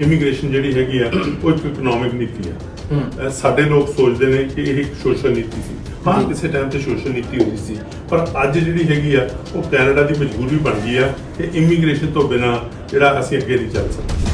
Immigration ਜਿਹੜੀ ਹੈਗੀ ਆ ਉਹ ਇੱਕ ਇਕਨੋਮਿਕ ਨੀਤੀ ਆ। ਅਹ ਸਾਡੇ ਲੋਕ ਸੋਚਦੇ ਨੇ ਕਿ ਇਹ ਇੱਕ ਸੋਸ਼ਲ ਨੀਤੀ ਸੀ। ਹਾਂ ਕਿਸੇ ਟਾਈਮ ਤੇ ਸੋਸ਼ਲ ਨੀਤੀ ਹੁੰਦੀ ਸੀ। ਪਰ ਅੱਜ ਜਿਹੜੀ ਹੈਗੀ ਆ ਉਹ ਕੈਨੇਡਾ ਦੀ ਮਜਬੂਰੀ ਬਣ ਗਈ ਆ ਕਿ ਇਮੀਗ੍ਰੇਸ਼ਨ ਤੋਂ ਬਿਨਾ ਜਿਹੜਾ ਅਸੀਂ ਅੱਗੇ ਨਹੀਂ ਚੱਲ ਸਕਦੇ।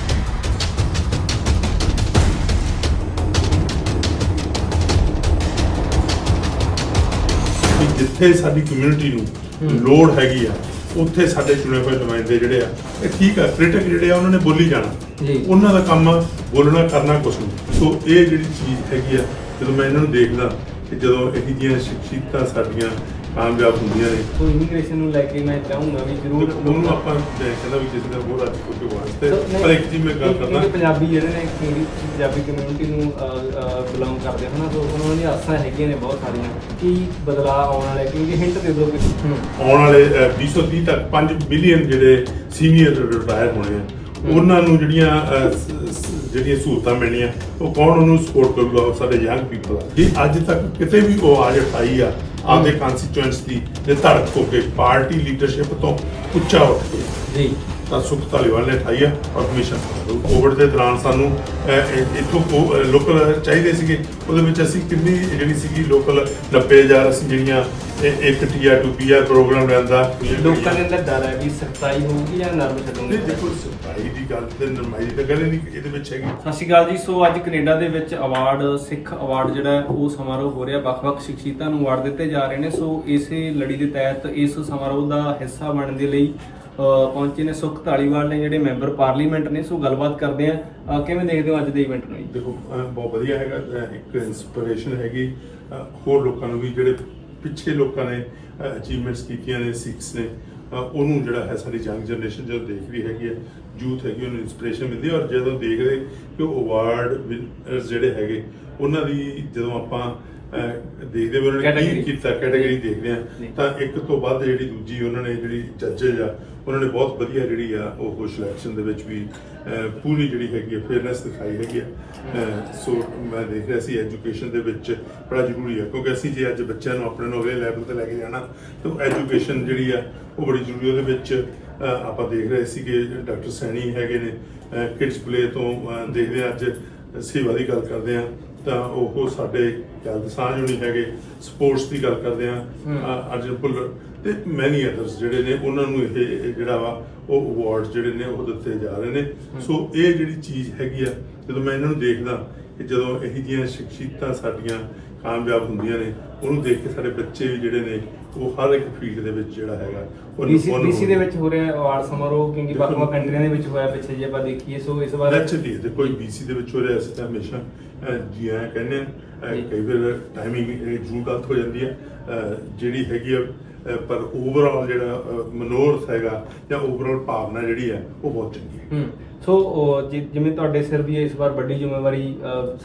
ਕਿ ਜਿੱਥੇ ਸਾਡੀ ਕਮਿਊਨਿਟੀ ਨੂੰ ਲੋੜ ਹੈਗੀ ਆ ਉੱਥੇ ਸਾਡੇ ਚੁਣੇ ਹੋਏ ਨੁਮਾਇੰਦੇ ਜਿਹੜੇ ਆ ਇਹ ਠੀਕ ਆ ਕ੍ਰਿਟਿਕ ਜਿਹੜੇ ਆ ਉਹਨਾਂ ਨੇ ਬੋਲੀ ਜਾਣਾ। ਜੀ। ਉਹਨਾਂ ਦਾ ਕੰਮ ਆ ਬੋਲਣਾ ਕਰਨਾ ਕੁਛ ਨਹੀਂ। ਸੋ ਇਹ ਜਿਹੜੀ ਚੀਜ਼ ਹੈਗੀ ਆ ਜਦੋਂ ਮੈਂ ਇਹਨਾਂ ਨੂੰ ਦੇਖਦਾ ਕਿ ਜਦੋਂ ਇਹ ਜਿਹੀਆਂ ਸ਼ਖਸੀਅਤਾਂ ਸਾਡੀਆਂ ਕਾਮਯਾਬ ਹੁੰਦੀਆਂ ਨੇ ਸੋ ਇਮੀਗ੍ਰੇਸ਼ਨ ਨੂੰ ਲੈ ਕੇ ਮੈਂ ਚਾਹੂੰਗਾ ਵੀ ਜ਼ਰੂਰ ਉਹਨੂੰ ਆਪਾਂ ਕਹਿੰਦਾ ਵੀ ਕਿਸੇ ਦਾ ਹੋਰ ਅੱਜ ਕੋਈ ਵਾਸਤੇ ਪਰ ਇੱਕ ਚੀਜ਼ ਮੈਂ ਗੱਲ ਕਰਦਾ। ਪੰਜਾਬੀ ਜਿਹੜੇ ਨੇ ਕਿਉਂਕਿ ਪੰਜਾਬੀ ਕਮਿਊਨਿਟੀ ਨੂੰ ਬਿਲੋਂਗ ਕਰਦੇ ਹਨ ਸੋ ਉਹਨਾਂ ਦੀਆਂ ਆਸਾਂ ਹੈਗੀਆਂ ਨੇ ਬਹੁਤ ਸਾਰੀਆਂ। ਕੀ ਬਦਲਾਅ ਆਉਣ ਵਾਲੇ ਕਿਉਂਕਿ ਹਿੰਟ ਦੇ ਦਿਓ ਕਿ ਆਉਣ ਵਾਲੇ ਅਹ, 2030 ਤੱਕ 5 ਬਿਲੀਅਨ ਜਿਹੜੇ ਸੀਨੀਅਰ ਰਿਟਾਇਰ ਹੋਣੇ ਆ। ਉਹਨਾਂ ਨੂੰ ਜਿਹੜੀਆਂ ਅਹ, ਸ- ਸ- ਜਿਹੜੀਆਂ ਸਹੂਲਤਾਂ ਮਿਲਣੀਆਂ ਉਹ ਕੌਣ ਉਹਨੂੰ ਸਪੋਰਟ ਕਰੂਗਾ? ਉਹ ਸਾਡੇ ਯੰਗ ਪੀਪਲ ਆ। ਜੇ ਅੱਜ ਤੱਕ ਕਿਤੇ ਵੀ ਉਹ ਆਜ ਉਠਾਈ ਆ ਆਪਦੇ ਕੰਸਟੀਚੁਐਂਟਸ ਦੀ ਜੇ ਧੜਕ ਹੋ ਕੇ ਪਾਰਟੀ ਲੀਡਰਸ਼ਿਪ ਤੋਂ ਉੱਚਾ ਉੱਠ ਕੇ। ਜੀ। ਤਾਂ ਸੁਖ ਧਾਲੀਵਾਲ ਨੇ ਉਠਾਈ ਆ ਔਰ ਕਮਿਸ਼ਨ ਕੋਵਿਡ ਦੇ ਦੌਰਾਨ ਸਾਨੂੰ ਇੱਥੋਂ ਲੋਕਲ ਚਾਹੀਦੇ ਸੀਗੇ। ਉਹਦੇ ਵਿੱਚ ਅਸੀਂ ਕਿੰਨੀ ਜਿਹੜੀ ਸੀਗੀ ਲੋਕਲ 90000 ਅਸੀਂ ਜਿਹੜੀਆਂ ਇੱਕ ਟੀਆਰ ਟੂ ਪੀਆਰ ਪ੍ਰੋਗਰਾਮ ਲੈਂਦਾ। ਲੋਕਾਂ ਦੇ ਅੰਦਰ ਡਰ ਹੈ ਵੀ ਸਖਤਾਈ ਹੋਊਗੀ ਜਾਂ ਨਰਮ ਛੱਡੋਗੇ? ਨਹੀਂ ਦੇਖੋ ਸਫ਼ਾਈ ਦੀ ਗੱਲ ਤੇ ਨਰਮਾਈ ਦੀ ਤਾਂ ਗੱਲ ਨਹੀਂ ਇਹਦੇ ਵਿੱਚ ਹੈਗੀ। ਸਤਿ ਸ਼੍ਰੀ ਅਕਾਲ ਜੀ। ਸੋ ਅੱਜ ਕੈਨੇਡਾ ਦੇ ਵਿੱਚ ਅਵਾਰਡ ਸਿੱਖ ਅਵਾਰਡ ਜਿਹੜਾ ਉਹ ਸਮਾਰੋਹ ਹੋ ਰਿਹਾ। ਵੱਖ-ਵੱਖ ਸ਼ਖਸੀਅਤਾਂ ਨੂੰ ਅਵਾਰਡ ਦਿੱਤੇ ਜਾ ਰਹੇ ਨੇ। ਸੋ ਇਸੇ ਲੜੀ ਦੇ ਤਹਿਤ ਇਸ ਸਮਾਰੋਹ ਦਾ ਹਿੱਸਾ ਬਣਨ ਦੇ ਲਈ ਪਹੁੰਚੇ ਨੇ ਸੁਖ ਢਾਲੀਵਾਲ ਨੇ, ਜਿਹੜੇ ਮੈਂਬਰ ਪਾਰਲੀਮੈਂਟ ਨੇ, ਸੋ ਗੱਲਬਾਤ ਕਰਦੇ ਆ ਕਿਵੇਂ ਦੇਖਦੇ ਹੋ ਅੱਜ ਦੇ ਇਵੈਂਟ ਨੂੰ ਦੇਖੋ ਬਹੁਤ ਵਧੀਆ ਹੈਗਾ ਇੱਕ ਇਨਸਪੀਰੇਸ਼ਨ ਹੈਗੀ। ਹੋਰ ਲੋਕਾਂ ਨੂੰ ਵੀ, ਜਿਹੜੇ ਪਿੱਛੇ ਲੋਕਾਂ ਨੇ ਅਚੀਵਮੈਂਟਸ ਕੀਤੀਆਂ ਨੇ ਸਿੱਖਸ ਨੇ ਉਹਨੂੰ ਜਿਹੜਾ ਹੈ ਸਾਡੀ ਯੰਗ ਜਨਰੇਸ਼ਨ ਜਦੋਂ ਦੇਖ ਰਹੀ ਹੈਗੀ ਹੈ ਯੂਥ ਹੈਗੀ, ਉਹਨੂੰ ਇਨਸਪੀਰੇਸ਼ਨ ਮਿਲਦੀ ਹੈ। ਔਰ ਜਦੋਂ ਦੇਖਦੇ ਕਿ ਉਹ ਅਵਾਰਡ ਵਿਨਰਸ ਜਿਹੜੇ ਹੈਗੇ, ਉਹਨਾਂ ਦੀ ਜਦੋਂ ਆਪਾਂ ਦੇਖਦੇ ਵੀ ਉਹਨਾਂ ਨੇ। ਕੀ ਕੀਤਾ ਕੈਟਾਗਰੀ ਦੇਖਦੇ ਆ। ਤਾਂ ਇੱਕ ਤੋਂ ਵੱਧ ਜਿਹੜੀ ਦੂਜੀ ਉਹਨਾਂ ਨੇ ਜਿਹੜੀ ਜੱਜਸ ਆ ਉਹਨਾਂ ਨੇ ਬਹੁਤ ਵਧੀਆ ਜਿਹੜੀ ਆ ਉਹ ਸਿਲੈਕਸ਼ਨ ਦੇ ਵਿੱਚ ਵੀ ਪੂਰੀ ਜਿਹੜੀ ਹੈਗੀ ਫੇਅਰਨੈਸ ਦਿਖਾਈ ਹੈਗੀ ਆ। ਸੋ ਮੈਂ ਦੇਖ ਰਿਹਾ ਸੀ ਐਜੂਕੇਸ਼ਨ ਦੇ ਵਿੱਚ ਬੜਾ ਜ਼ਰੂਰੀ ਹੈ ਕਿਉਂਕਿ ਅਸੀਂ ਜੇ ਅੱਜ ਬੱਚਿਆਂ ਨੂੰ ਆਪਣੇ ਨੂੰ ਅਗਲੇ ਲੈਵਲ ਤੇ ਲੈ ਕੇ ਜਾਣਾ ਤਾਂ ਐਜੂਕੇਸ਼ਨ ਜਿਹੜੀ ਆ ਉਹ ਬੜੀ ਜ਼ਰੂਰੀ ਉਹਦੇ ਵਿੱਚ ਆਪਾਂ ਦੇਖ ਰਹੇ ਸੀ ਕਿ ਡਾਕਟਰ ਸੈਣੀ ਹੈਗੇ ਨੇ ਕਿਡਸ ਪਲੇ ਤੋਂ ਦੇਖਦੇ ਹਾਂ ਅੱਜ ਸੇਵਾ ਦੀ ਗੱਲ ਕਰਦੇ ਆ ਤਾਂ ਉਹ ਸਾਡੇ ਗੱਲ ਸਾਂਝ ਹੋਣੀ ਹੈਗੇ। ਸਪੋਰਟਸ ਦੀ ਗੱਲ ਕਰਦੇ ਆ ਅਰਜਨ ਭੁੱਲਰ ਤੇ ਮੈਨੀ ਅਦਰਸ ਜਿਹੜੇ ਨੇ ਉਹਨਾਂ ਨੂੰ ਇਹ ਜਿਹੜਾ ਵਾ ਉਹ ਅਵਾਰਡ ਜਿਹੜੇ ਨੇ ਉਹ ਦਿੱਤੇ ਜਾ ਰਹੇ ਨੇ। ਸੋ ਇਹ ਜਿਹੜੀ ਚੀਜ਼ ਹੈਗੀ ਆ ਜਦੋਂ ਮੈਂ ਇਹਨਾਂ ਨੂੰ ਦੇਖਦਾ ਕਿ ਜਦੋਂ ਇਹ ਜਿਹੀਆਂ ਸ਼ਖਸੀਅਤਾਂ ਸਾਡੀਆਂ ਕਾਮਯਾਬ ਹੁੰਦੀਆਂ ਨੇ ਉਹਨੂੰ ਦੇਖ ਕੇ ਸਾਡੇ ਬੱਚੇ ਵੀ ਜਿਹੜੇ ਨੇ ਉਹ ਹਰ ਇੱਕ ਫੀਲਡ ਦੇ ਵਿੱਚ ਜਿਹੜਾ ਹੈਗਾ ਉਹ BC ਦੇ ਵਿੱਚ ਹੋ ਰਿਹਾ ਅਵਾਰਡ ਸਮਾਰੋਹ ਕਿਉਂਕਿ ਵੱਖ-ਵੱਖ ਕੰਟਰੀਆਂ ਦੇ ਵਿੱਚ ਹੋਇਆ ਪਿੱਛੇ ਜੇ ਆਪਾਂ ਦੇਖੀਏ ਸੋ ਇਸ ਵਾਰ ਨੈਚੁਰਲੀ ਤੇ ਕੋਈ ਬੀਸੀ ਦੇ ਵਿੱਚ ਹੋ ਰਿਹਾ ਅਸੀਂ ਤਾਂ ਹਮੇਸ਼ਾ ਜੀ ਕਹਿੰਦੇ ਆ ਜੀ। ਕਈ ਵਾਰ ਟਾਈਮਿੰਗ ਜ਼ਰੂਰ ਗਲਤ ਹੋ ਜਾਂਦੀ ਹੈ ਜਿਹੜੀ ਹੈਗੀ ਆ ਪਰ ਓਵਰਆਲ ਜਿਹੜਾ ਮਨੋਰਥ ਹੈਗਾ ਜਾਂ ਓਵਰਆਲ ਭਾਵਨਾ ਜਿਹੜੀ ਹੈ ਉਹ ਬਹੁਤ ਚੰਗੀ ਹੂੰ ਸੋ ਜਿ- ਜਿਵੇਂ ਤੁਹਾਡੇ ਸਿਰ ਵੀ ਇਸ ਵਾਰ ਵੱਡੀ ਜ਼ਿੰਮੇਵਾਰੀ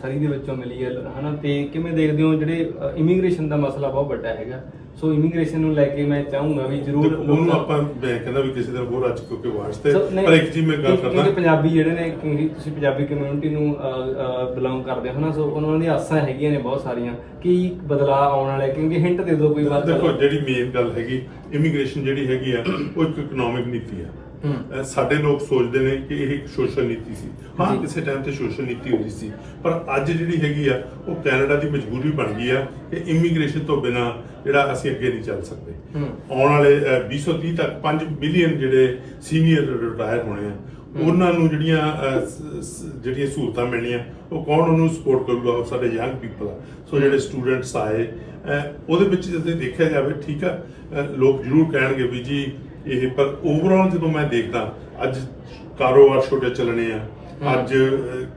ਸਾਰੀ ਦੇ ਵਿੱਚੋਂ ਮਿਲੀ ਹੈ ਹਨਾ? ਤੇ ਕਿਵੇਂ ਦੇਖਦੇ ਹੋ ਜਿਹੜੇ ਇਮੀਗ੍ਰੇਸ਼ਨ ਦਾ ਮਸਲਾ ਬਹੁਤ ਵੱਡਾ ਹੈਗਾ? ਸੋ ਇਮੀਗ੍ਰੇਸ਼ਨ ਨੂੰ ਲੈ ਕੇ ਮੈਂ ਚਾਹੂੰਗਾ ਵੀ ਜ਼ਰੂਰ ਉਹਨੂੰ ਆਪਾਂ ਮੈਂ ਕਹਿੰਦਾ ਵੀ ਕਿਸੇ ਦਾ ਹੋਰ ਅੱਜ ਕਿਉਂਕਿ ਵਾਸਤੇ ਸੋ ਨਹੀਂ, ਪਰ ਇੱਕ ਚੀਜ਼ ਮੈਂ ਗੱਲ ਕਿਉਂਕਿ- ਕਰਦਾ। ਕਿਉਂਕਿ ਪੰਜਾਬੀ ਜਿਹੜੇ ਨੇ ਕਿਉਂਕਿ ਤੁਸੀਂ ਪੰਜਾਬੀ ਕਮਿਊਨਿਟੀ ਨੂੰ ਬਿਲੋਂਗ ਕਰਦੇ ਹੋ ਨਾ ਸੋ ਉਹਨਾਂ ਦੀਆਂ ਆਸਾਂ ਹੈਗੀਆਂ ਨੇ ਬਹੁਤ ਸਾਰੀਆਂ। ਕੀ ਬਦਲਾਅ ਆਉਣ ਵਾਲੇ ਕਿਉਂਕਿ ਹਿੰਟ ਦੇ ਦਿਓ ਕੋਈ ਬਾਤ। ਦੇਖੋ ਜਿਹੜੀ ਮੇਨ ਗੱਲ ਹੈਗੀ ਇਮੀਗ੍ਰੇਸ਼ਨ ਜਿਹੜੀ ਹੈਗੀ ਆ ਉਹ ਇੱਕ ਇਕਨੋਮਿਕ ਨੀਤੀ ਆ। ਸਾਡੇ ਲੋਕ ਸੋਚਦੇ ਨੇ ਕਿ ਇਹ ਇੱਕ ਸੋਸ਼ਲ ਨੀਤੀ ਸੀ। ਹਾਂ ਜੀ। ਕਿਸੇ ਟਾਈਮ ਤੇ ਸੋਸ਼ਲ ਨੀਤੀ ਹੁੰਦੀ ਸੀ। ਪਰ ਅੱਜ ਜਿਹੜੀ ਹੈਗੀ ਆ ਉਹ ਕੈਨੇਡਾ ਦੀ ਮਜਬੂਰੀ ਬਣ ਗਈ ਆ ਕਿ ਇਮੀਗ੍ਰੇਸ਼ਨ ਤੋਂ ਬਿਨਾ ਜਿਹੜਾ ਅਸੀਂ ਅੱਗੇ ਨਹੀਂ ਚੱਲ ਸਕਦੇ। ਆਉਣ ਵਾਲੇ ਅਹ, 2030 ਤੱਕ 5 ਬਿਲੀਅਨ ਜਿਹੜੇ ਸੀਨੀਅਰ ਰਿਟਾਇਰ ਹੋਣੇ ਆ ਉਹਨਾਂ ਨੂੰ ਜਿਹੜੀਆਂ ਅਹ, ਸ- ਸ- ਜਿਹੜੀਆਂ ਸਹੂਲਤਾਂ ਮਿਲਣੀਆਂ ਉਹ ਕੌਣ ਉਹਨੂੰ ਸਪੋਰਟ ਕਰੂਗਾ? ਉਹ ਸਾਡੇ ਯੰਗ ਪੀਪਲ ਆ। ਸੋ ਜਿਹੜੇ ਸਟੂਡੈਂਟਸ ਆਏ ਅਹ, ਉਹਦੇ ਵਿੱਚ ਜਦੋਂ ਦੇਖਿਆ ਜਾਵੇ ਠੀਕ ਆ ਲੋਕ ਜ਼ਰੂਰ ਕਹਿਣਗੇ ਵੀ ਜੀ ਇਹ ਪਰ ਓਵਰਆਲ ਜਦੋਂ ਮੈਂ ਦੇਖਦਾ ਅੱਜ ਕਾਰੋਬਾਰ ਛੋਟੇ ਚੱਲਣੇ ਆ ਅੱਜ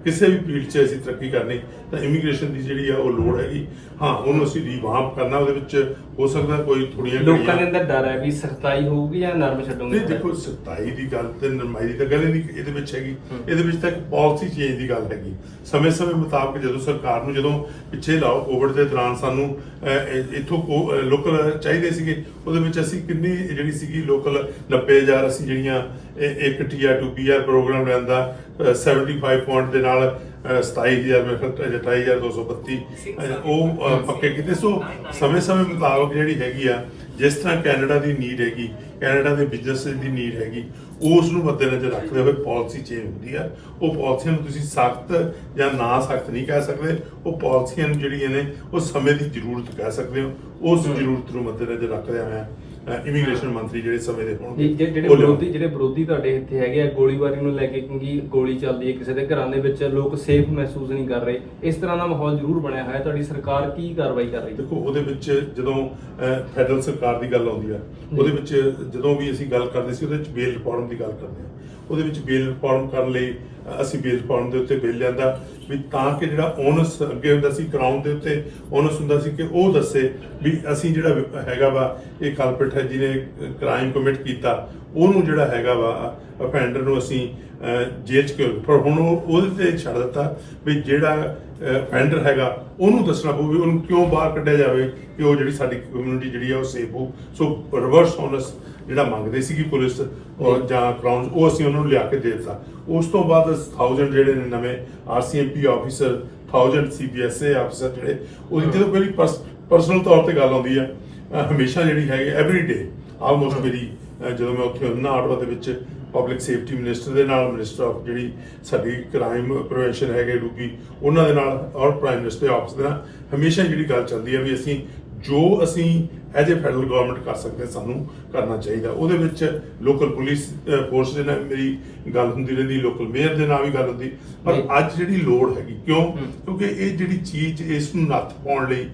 ਕਿਸੇ ਵੀ ਫੀਲਡ 'ਚ ਅਸੀਂ ਤਰੱਕੀ ਕਰਨੀ ਤਾਂ ਇਮੀਗ੍ਰੇਸ਼ਨ ਦੀ ਜਿਹੜੀ ਆ ਉਹ ਲੋੜ ਹੈਗੀ। ਹਾਂ ਉਹਨੂੰ ਅਸੀਂ ਰੀਵਾਂਪ ਕਰਨਾ ਉਹਦੇ ਵਿੱਚ ਹੋ ਸਕਦਾ ਕੋਈ ਥੋੜੀਆਂ ਲੋਕਾਂ ਦੇ ਅੰਦਰ ਡਰ ਹੈ ਵੀ ਸਖਤਾਈ ਹੋਊਗੀ ਜਾਂ ਨਰਮ ਛੱਡੋਗੇ ਨਹੀਂ ਦੇਖੋ ਸਤਾਈ ਦੀ ਗੱਲ ਤੇ ਨਰਮਾਈ ਦੀ ਤਾਂ ਗੱਲ ਨਹੀਂ ਇਹਦੇ ਵਿੱਚ ਹੈਗੀ। ਇਹਦੇ ਵਿੱਚ ਤਾਂ ਇੱਕ ਪਾਲਿਸੀ ਚੇਂਜ ਦੀ ਗੱਲ ਹੈਗੀ। ਸਮੇਂ-ਸਮੇਂ ਮੁਤਾਬਕ ਜਦੋਂ ਸਰਕਾਰ ਨੂੰ ਜਦੋਂ ਪਿੱਛੇ ਲਾਓ ਕੋਵਿਡ ਦੇ ਦੌਰਾਨ ਸਾਨੂੰ ਇੱਥੋਂ ਲੋਕਲ ਚਾਹੀਦੇ ਸੀਗੇ ਉਹਦੇ ਵਿੱਚ ਅਸੀਂ ਕਿੰਨੀ ਜਿਹੜੀ ਸੀਗੀ ਲੋਕਲ 90000 ਅਸੀਂ ਜਿਹੜੀਆਂ ਇੱਕ ਟੀਆਰ ਟੂ ਪੀਆਰ ਪ੍ਰੋਗਰਾਮ ਲੈਂਦਾ 75 ਪੁਆਇੰਟ ਦੇ ਨਾਲ ਅ, 27000 ਮੇਰੇ ਖਿਆਲ 28232 ਅ, ਉਹ ਅ, ਪੱਕੇ ਕੀਤੇ। ਸੋ ਸਮੇਂ ਸਮੇਂ ਮੁਤਾਬਕ ਜਿਹੜੀ ਹੈਗੀ ਆ ਜਿਸ ਤਰ੍ਹਾਂ ਕੈਨੇਡਾ ਦੀ ਨੀਡ ਹੈਗੀ ਕੈਨੇਡਾ ਦੇ ਬਿਜ਼ਨਸ ਦੀ ਨੀਡ ਹੈਗੀ ਉਸ ਨੂੰ ਮੱਦੇਨਜ਼ਰ ਰੱਖਦੇ ਹੋਏ ਪਾਲਿਸੀ ਚੇਂਜ ਹੁੰਦੀ ਆ। ਉਹ ਪਾਲਿਸੀਆਂ ਨੂੰ ਤੁਸੀਂ ਸਖਤ ਜਾਂ ਨਾ ਸਖਤ ਨਹੀਂ ਕਹਿ ਸਕਦੇ। ਉਹ ਪਾਲਿਸੀਆਂ ਨੂੰ ਜਿਹੜੀਆਂ ਨੇ ਉਹ ਸਮੇਂ ਦੀ ਜ਼ਰੂਰਤ ਕਹਿ ਸਕਦੇ ਹੋ। ਉਸ ਜ਼ਰੂਰਤ ਨੂੰ ਮੱਦੇਨਜ਼ਰ ਰੱਖਦੇ ਹੋਏ। ਇਮੀਗ੍ਰੇਸ਼ਨ ਮੰਤਰੀ ਜਿਹੜੇ ਸਮੇਂ ਦੇ ਹੋਣਗੇ। ਜੀ, ਜਿਹੜੇ ਉਹ ਲਿਆਉਣਗੇ। ਵਿਰੋਧੀ ਜਿਹੜੇ ਵਿਰੋਧੀ ਤੁਹਾਡੇ ਇੱਥੇ ਹੈਗੇ ਆ ਗੋਲੀਬਾਰੀ ਨੂੰ ਲੈ ਕੇ ਕਿਉਂਕਿ ਗੋਲੀ ਚੱਲਦੀ ਹੈ ਕਿਸੇ ਦੇ ਘਰਾਂ ਦੇ ਵਿੱਚ ਲੋਕ ਸੇਫ ਮਹਿਸੂਸ ਨਹੀਂ ਕਰ ਰਹੇ। ਇਸ ਤਰ੍ਹਾਂ ਦਾ ਮਾਹੌਲ ਜ਼ਰੂਰ ਬਣਿਆ ਹੋਇਆ। ਹੈ ਤੁਹਾਡੀ ਸਰਕਾਰ ਕੀ ਕਾਰਵਾਈ ਕਰ ਰਹੀ ਹੈ? ਦੇਖੋ ਉਹਦੇ ਵਿੱਚ ਜਦੋਂ ਫੈਡਰਲ ਸਰਕਾਰ ਦੀ ਗੱਲ ਆਉਂਦੀ ਆ ਉਹਦੇ ਵਿੱਚ ਜਦੋਂ ਵੀ ਅਸੀਂ ਗੱਲ ਕਰਦੇ ਸੀ ਉਹਦੇ ਵਿੱਚ ਬੇਲ ਰਿਫਾਰਮ ਦੀ ਗੱਲ ਕਰਦੇ ਆ ਉਹਦੇ ਵਿੱਚ ਬੇਲ ਰਿਫਾਰਮ ਕਰਨ ਲਈ ਅਸੀਂ ਬੇਲ ਪਾਉਣ ਦੇ ਉੱਤੇ ਬੇਲ ਲਿਆਂਦਾ ਵੀ ਤਾਂ ਕਿ ਜਿਹੜਾ ਓਨਸ ਅੱਗੇ ਹੁੰਦਾ ਸੀ ਕਰਾਉਣ ਦੇ ਉੱਤੇ ਓਨਸ ਹੁੰਦਾ ਸੀ ਕਿ ਉਹ ਦੱਸੇ ਵੀ ਅਸੀਂ ਜਿਹੜਾ ਵਿ- ਹੈਗਾ ਵਾ, ਇਹ ਕਲਪਿਟ ਹੈ ਜਿਹਨੇ ਕ੍ਰਾਈਮ ਕਮਿਟ ਕੀਤਾ, ਉਹਨੂੰ ਜਿਹੜਾ ਹੈਗਾ ਵਾ ਅਫੈਂਡਰ ਨੂੰ ਅਸੀਂ ਜੇਲ੍ਹ ਚ ਕਿਉਂ ਪਰ ਹੁਣ ਉਹ, ਉਹਦੇ ਤੇ ਛੱਡ ਦਿੱਤਾ ਵੀ ਜਿਹੜਾ ਅਫੈਂਡਰ ਹੈਗਾ, ਉਹਨੂੰ ਦੱਸਣਾ ਪਊ ਵੀ ਉਹਨੂੰ ਕਿਉਂ ਬਾਹਰ ਕੱਢਿਆ ਜਾਵੇ ਕਿ ਉਹ ਜਿਹੜੀ ਸਾਡੀ ਕਮਿਊਨਿਟੀ ਜਿਹੜੀ ਆ ਉਹ ਸੇਫ ਹੋ ਸੋ ਰਿਵਰਸ ਓਨਸ ਜਿਹੜਾ ਮੰਗਦੇ ਸੀਗੀ ਪੁਲਿਸ ਜਾਂ ਕਰਾਊਨ ਉਹ ਅਸੀਂ ਉਹਨਾਂ ਨੂੰ ਲਿਆ ਕੇ ਦੇ ਦਿੱਤਾ। ਉਸ ਤੋਂ ਬਾਅਦ 1000 ਜਿਹੜੇ ਨੇ ਨਵੇਂ ਆਰਸੀਐਮਪੀ ਆਫੀਸਰ 1000 ਸੀਬੀਐਸਏ ਆਫੀਸਰ ਜਿਹੜੇ ਉਹਦੀ ਜਦੋਂ ਪਹਿਲੀ ਪਰਸਨਲ ਤੌਰ ਤੇ ਗੱਲ ਆਉਂਦੀ ਆ ਹਮੇਸ਼ਾ ਜਿਹੜੀ ਹੈਗੀ ਐਵਰੀ ਡੇ ਆਲਮੋਸਟ ਮੇਰੀ ਜਦੋਂ ਮੈਂ ਉੱਥੇ ਹੁੰਦਾ ਆਟਵਾ ਦੇ ਵਿੱਚ ਪਬਲਿਕ ਸੇਫਟੀ ਮਿਨਿਸਟਰ ਦੇ ਨਾਲ ਮਿਨਿਸਟਰ ਆਫ ਜਿਹੜੀ ਸਾਡੀ ਕ੍ਰਾਈਮ ਪ੍ਰੀਵੈਂਸ਼ਨ ਹੈਗੇ ਰੂਬੀ ਉਹਨਾਂ ਦੇ ਨਾਲ ਔਰ ਪ੍ਰਾਈਮ ਮਿਨਿਸਟਰ ਆਫਿਸ ਦੇ ਨਾਲ ਹਮੇਸ਼ਾ ਜਿਹੜੀ ਗੱਲ ਚੱਲਦੀ ਹੈ ਵੀ ਅਸੀਂ ਜੋ ਅਸੀਂ ਐਜ ਏ ਫੈਡਰਲ ਗਵਰਨਮੈਂਟ ਕਰ ਸਕਦੇ ਸਾਨੂੰ ਕਰਨਾ ਚਾਹੀਦਾ ਉਹਦੇ ਵਿੱਚ ਲੋਕਲ ਪੁਲਿਸ ਫੋਰਸ ਦੇ ਨਾਲ ਮੇਰੀ ਗੱਲ ਹੁੰਦੀ ਰਹਿੰਦੀ ਲੋਕਲ ਮੇਅਰ ਦੇ ਨਾਲ ਵੀ ਗੱਲ ਹੁੰਦੀ ਪਰ। ਅੱਜ ਜਿਹੜੀ ਲੋੜ ਹੈਗੀ ਕਿਉਂ। ਕਿਉਂਕਿ ਇਹ ਜਿਹੜੀ ਚੀਜ਼ ਇਸ ਨੂੰ ਨੱਥ ਪਾਉਣ ਲਈ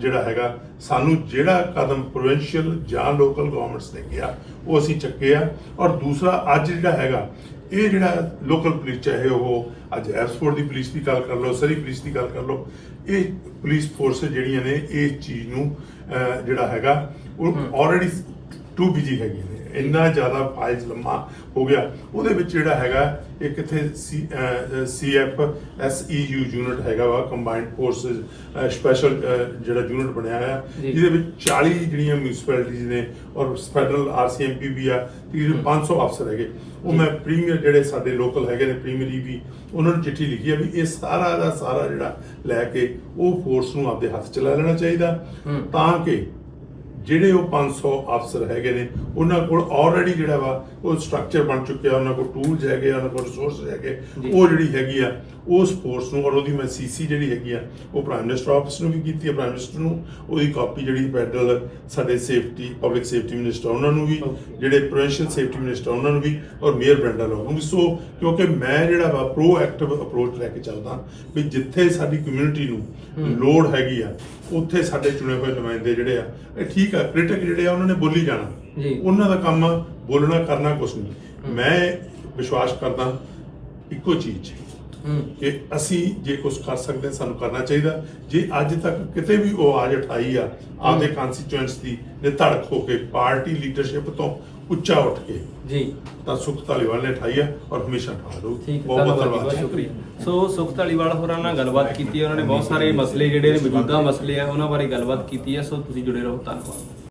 ਜਿਹੜਾ ਹੈਗਾ ਸਾਨੂੰ ਜਿਹੜਾ ਕਦਮ ਪ੍ਰੋਵਿੰਸ਼ੀਅਲ ਜਾਂ ਲੋਕਲ ਗਵਰਨਮੈਂਟਸ ਨੇ ਕਿਹਾ ਉਹ ਅਸੀਂ ਚੱਕੇ ਆ ਔਰ ਦੂਸਰਾ ਅੱਜ ਜਿਹੜਾ ਹੈਗਾ ਇਹ ਜਿਹੜਾ ਲੋਕਲ ਪੁਲਿਸ ਚਾਹੇ ਉਹ ਅੱਜ ਐਸਪੋਰਟ ਦੀ ਪੁਲਿਸ ਦੀ ਗੱਲ ਕਰ ਲਓ ਸਰੀ ਪੁਲਿਸ ਦੀ ਗੱਲ ਕਰ ਲਓ ਇਹ ਪੁਲਿਸ ਫੋਰਸ ਜਿਹੜੀਆਂ ਨੇ ਇਹ ਚੀਜ਼ ਨੂੰ ਜਿਹੜਾ ਹੈਗਾ ਉਹ ਆਲਰੇਡੀ ਟੂ ਬਿਜ਼ੀ ਹੈਗੀਆਂ ਨੇ। ਇੰਨਾ ਜ਼ਿਆਦਾ ਫਾਈਲਸ ਲੰਮਾ ਹੋ ਗਿਆ ਉਹਦੇ ਵਿੱਚ ਜਿਹੜਾ ਹੈਗਾ ਇਹ ਕਿਥੇ C F S E U unit ਹੈਗਾ ਵਾ ਕੰਬਾਈਨਡ ਫੋਰਸਸ ਸਪੈਸ਼ਲ ਜਿਹੜਾ ਯੂਨਿਟ ਬਣਿਆ ਹੋਇਆ। ਜਿਹਦੇ ਵਿੱਚ 40 ਜਿਹੜੀਆਂ ਮਿਊਨਿਸਪੈਲਿਟੀਜ਼ ਨੇ ਔਰ ਫੈਡਰਲ ਆਰਸੀਐਮਪੀ ਵੀ ਆ ਤਕਰੀਬਨ 500 ਅਫਸਰ ਹੈਗੇ ਉਹ। ਮੈਂ ਪ੍ਰੀਮੀਅਰ ਜਿਹੜੇ ਸਾਡੇ ਲੋਕਲ ਹੈਗੇ ਨੇ ਪ੍ਰੀਮੀਅਰੀ ਵੀ ਉਹਨਾਂ ਨੂੰ ਚਿੱਠੀ ਲਿਖੀ ਆ ਵੀ ਇਹ ਸਾਰਾ ਦਾ ਸਾਰਾ ਜਿਹੜਾ ਲੈ ਕੇ ਉਹ ਫੋਰਸ ਨੂੰ ਆਪਦੇ ਹੱਥ ਚ ਲੈ ਲੈਣਾ ਚਾਹੀਦਾ। ਤਾਂ ਕਿ ਜਿਹੜੇ ਉਹ 500 ਅਫਸਰ ਹੈਗੇ ਨੇ ਉਹਨਾਂ ਕੋਲ ਆਲਰੇਡੀ ਜਿਹੜਾ ਵਾ ਉਹ ਸਟਰਕਚਰ ਬਣ ਚੁੱਕਿਆ ਉਹਨਾਂ ਕੋਲ ਟੂਲਸ ਹੈਗੇ ਆ, ਉਹਨਾਂ ਕੋਲ ਰਿਸੋਰਸ ਹੈਗੇ। ਉਹ ਜਿਹੜੀ ਹੈਗੀ ਆ ਉਸ ਫੋਰਸ ਨੂੰ ਔਰ ਉਹਦੀ ਮੈਂ ਸੀਸੀ ਜਿਹੜੀ ਹੈਗੀ ਆ ਉਹ ਪ੍ਰਾਈਮ ਮਿਨਿਸਟਰ ਆਫਿਸ ਨੂੰ ਵੀ ਕੀਤੀ ਹੈ ਪ੍ਰਾਈਮ ਮਿਨਿਸਟਰ ਨੂੰ ਉਹਦੀ ਕਾਪੀ ਜਿਹੜੀ ਫੈਡਰਲ ਸਾਡੇ ਸੇਫਟੀ ਪਬਲਿਕ ਸੇਫਟੀ ਮਿਨਿਸਟਰ ਉਹਨਾਂ ਨੂੰ ਵੀ. ਜਿਹੜੇ ਪ੍ਰੋਵਿੰਸ਼ੀਅਲ ਸੇਫਟੀ ਮਿਨਿਸਟਰ ਉਹਨਾਂ ਨੂੰ ਵੀ ਔਰ ਮੇਅਰ ਬ੍ਰੈਂਡਾ ਲੋਕ ਨੂੰ ਵੀ ਸੋ ਕਿਉਂਕਿ ਮੈਂ ਜਿਹੜਾ ਵਾ ਪ੍ਰੋਐਕਟਿਵ ਅਪਰੋਚ ਲੈ ਕੇ ਚੱਲਦਾ ਵੀ ਜਿੱਥੇ ਸਾਡੀ ਕਮਿਊਨਿਟੀ ਨੂੰ। ਲੋੜ ਹੈਗੀ ਆ ਉੱਥੇ ਸਾਡੇ ਚੁਣੇ ਹੋਏ ਨੁਮਾਇੰਦੇ ਜਿਹੜੇ ਆ ਇਹ ਠੀਕ ਆ ਕ੍ਰਿਟਿਕ ਜਿਹੜੇ ਆ ਉਹਨਾਂ ਨੇ ਬੋਲੀ ਜਾਣਾ। ਜੀ। ਉਹਨਾਂ ਦਾ ਕੰਮ ਬੋਲਣਾ ਕਰਨਾ ਕੁਛ ਨਹੀਂ। ਮੈਂ ਵਿਸ਼ਵਾਸ ਕਰਦਾ ਇੱਕੋ ਚੀਜ਼ ਕਿ ਅਸੀਂ ਜੇ ਕੁਝ ਕਰ ਸਕਦੇ ਸਾਨੂੰ ਕਰਨਾ ਚਾਹੀਦਾ। ਜੇ ਅੱਜ ਤੱਕ ਕਿਤੇ ਵੀ ਉਹ ਆਜ ਉਠਾਈ ਆ ਆਪਦੇ ਕਨਸਟੀਚੁਐਂਟਸ ਦੀ ਨੇ ਧੜਕ ਹੋ ਕੇ ਪਾਰਟੀ ਲੀਡਰਸ਼ਿਪ ਤੋਂ ਉੱਚਾ ਉੱਠ ਕੇ। ਜੀ। ਤਾਂ ਸੁਖ ਧਾਲੀਵਾਲ ਨੇ ਉਠਾਈ ਆ ਔਰ ਹਮੇਸ਼ਾ ਉਠਾ ਰਹੂ। ਠੀਕ ਹੈ ਧੰਨਵਾਦ ਜੀ, ਬਹੁਤ ਸ਼ੁਕਰੀਆ। ਸੋ ਸੁਖ ਧਾਲੀਵਾਲ ਹੋਰਾਂ ਨਾਲ ਗੱਲਬਾਤ ਕੀਤੀ ਹੈ ਉਹਨਾਂ ਨੇ ਬਹੁਤ ਸਾਰੇ ਮਸਲੇ ਜਿਹੜੇ ਨੇ ਮੌਜੂਦਾ ਮਸਲੇ ਆ ਉਹਨਾਂ ਬਾਰੇ ਗੱਲਬਾਤ ਕੀਤੀ ਹੈ। ਸੋ ਤੁਸੀਂ ਜੁੜੇ ਰਹੋ ਧੰਨਵਾਦ।